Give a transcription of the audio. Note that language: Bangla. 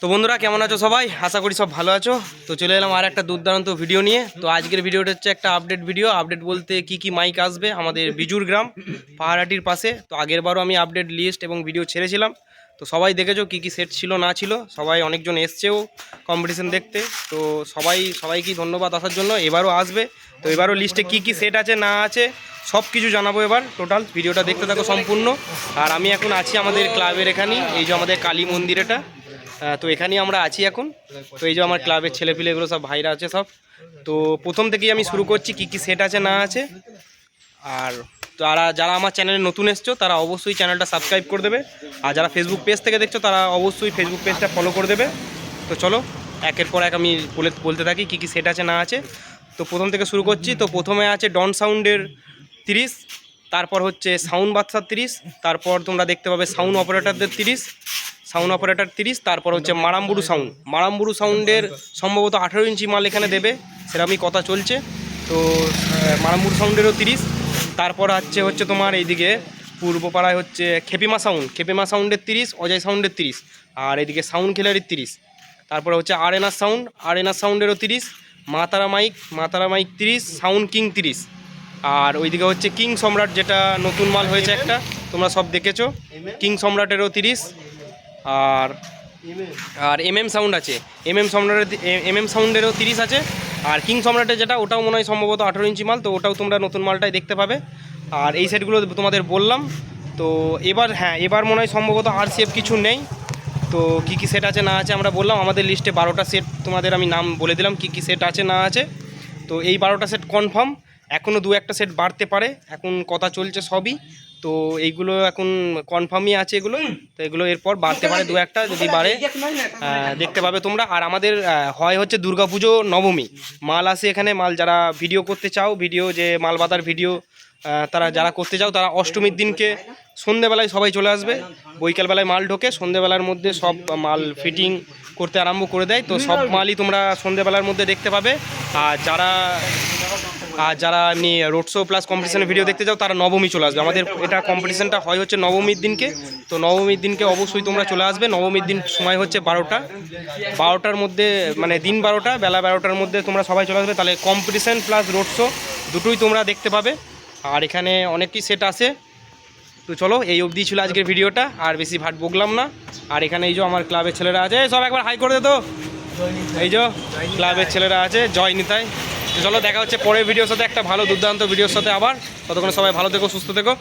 তো বন্ধুরা, কেমন আছো সবাই? আশা করি সব ভালো আছো। তো চলে এলাম আর একটা দুর্দান্ত ভিডিও নিয়ে। তো আজকের ভিডিওটা হচ্ছে একটা আপডেট ভিডিও আপডেট বলতে কি কি মাইক আসবে? আমাদের বিজুর গ্রাম, পাহাড়াটির পাশে। তো আগের বারও আমি আপডেট লিস্ট এবং ভিডিও ছেড়েছিলাম। তো সবাই দেখেছ কি কি সেট ছিল, না ছিল? সবাই অনেকজন এসছেও কম্পিটিশন দেখতে। তো সবাই, সবাইকেই ধন্যবাদ আসার জন্য। এবারও আসবে। তো এবারও লিস্টে কি কি সেট আছে, না আছে, সব কিছু জানাব এবার টোটাল ভিডিওটা দেখতে থাকো সম্পূর্ণ। আর আমি এখন আছি আমাদের ক্লাবের এখানেই। এই যে আমাদের কালী মন্দির এটা। তো এখানেই আমরা আছি এখন। তো এই যে আমার ক্লাবের ছেলেপিলেগুলো সব ভাইরা আছে সব। তো প্রথম থেকেই আমি শুরু করছি কি কি সেট আছে, না আছে। আর যারা যারা আমার চ্যানেলে নতুন এসছো, তারা অবশ্যই চ্যানেলটা সাবস্ক্রাইব করে দেবে। আর যারা ফেসবুক পেজ থেকে দেখছ, তারা অবশ্যই ফেসবুক পেজটা ফলো করে দেবে। তো চলো, একের পর এক আমি বলে, বলতে থাকি কী কী সেট আছে, না আছে। তো প্রথম থেকে শুরু করছি। তো প্রথমে আছে ডন সাউন্ডের তিরিশ, তারপর হচ্ছে সাউন্ড বাদশার তিরিশ, তারপর তোমরা দেখতে পাবে সাউন্ড অপারেটরদের তিরিশ সাউন্ড অপারেটর তিরিশ, তারপর হচ্ছে মারাম্বুরু সাউন্ড। মারাম্বুরু সাউন্ডের সম্ভবত আঠেরো ইঞ্চি মাল এখানে দেবে সেরকমই কথা চলছে। তো মারাম্বুরু সাউন্ডেরও তিরিশ, তারপর হচ্ছে হচ্ছে তোমার এইদিকে পূর্বপাড়ায় হচ্ছে খেপিমা সাউন্ড। খেপিমা সাউন্ডের তিরিশ, অজয় সাউন্ডের তিরিশ, আর এদিকে সাউন্ড খেলারির তিরিশ। তারপরে হচ্ছে আর এনার সাউন্ড আরএনআর সাউন্ডেরও তিরিশ, মাতারা মাইক মাতারা মাইক তিরিশ, সাউন্ড কিং তিরিশ। আর ওইদিকে হচ্ছে কিং সম্রাট যেটা নতুন মাল হয়েছে একটা, তোমরা সব দেখেছ। কিং সম্রাটেরও তিরিশ আর আর এম এম সাউন্ড আছে। এম এম সাউন্ডের এম এম সাউন্ডেরও তিরিশ আছে। আর কিং সম্রাটের যেটা, ওটাও মনে হয় সম্ভবত আঠেরো ইঞ্চি মাল, তো ওটাও তোমরা নতুন মালটাই দেখতে পাবে। আর এই সেটগুলো তোমাদের বললাম। তো এবার হ্যাঁ এবার মনে হয় সম্ভবত আর সেফ কিছু নেই। তো কী কী সেট আছে না আছে আমরা বললাম। আমাদের লিস্টে বারোটা সেট তোমাদের আমি নাম বলে দিলাম, কী কী সেট আছে না আছে। তো এই বারোটা সেট কনফার্ম এখনও দু একটা সেট বাড়তে পারে। এখন কথা চলছে সবই। তো এইগুলো এখন কনফার্মই আছে এগুলো। তো এগুলো এরপর বাড়তে পারে দু একটা যদি বাড়ে দেখতে পাবে তোমরা। আর আমাদের হয় হচ্ছে দুর্গাপুজো নবমী। মাল আসে এখানে মাল যারা ভিডিও করতে চাও ভিডিও যে মাল বাঁধার ভিডিও তারা যারা করতে চাও তারা অষ্টমীর দিনকে সন্ধেবেলায় সবাই চলে আসবে। বৈকালবেলায় মাল ঢোকে সন্ধেবেলার মধ্যে সব মাল ফিটিং করতে আরম্ভ করে দেয়। তো সব মালই তোমরা সন্ধেবেলার মধ্যে দেখতে পাবে। আর যারা আর যারা এমনি রোড শো প্লাস কম্পিটিশনের ভিডিও দেখতে চাও তারা নবমী চলে আসবে। আমাদের এটা কম্পিটিশনটা হয় হচ্ছে নবমীর দিনকে। তো নবমীর দিনকে অবশ্যই তোমরা চলে আসবে। নবমীর দিন সময় হচ্ছে বারোটা। বারোটার মধ্যে মানে দিন বারোটা, বেলা বারোটার মধ্যে তোমরা সবাই চলে আসবে। তাহলে কম্পিটিশন প্লাস রোড শো দুটোই তোমরা দেখতে পাবে। আর এখানে অনেকই সেট আছে। তো চলো, এই অবধি ছিল আজকের ভিডিওটা। আর বেশি ভাট বকলাম না। আর এখানে এই যে আমার ক্লাবের ছেলেরা আছে। সব একবার হাই করে দে তো। এই যে ক্লাবের ছেলেরা আছে, জয় নিতাই। চলো দেখা হচ্ছে পরের ভিডিওর সাথে, একটা ভালো দুর্দান্ত ভিডিওর সাথে আবার। ততক্ষণ সবাই ভালো থেকো, সুস্থ থেকো।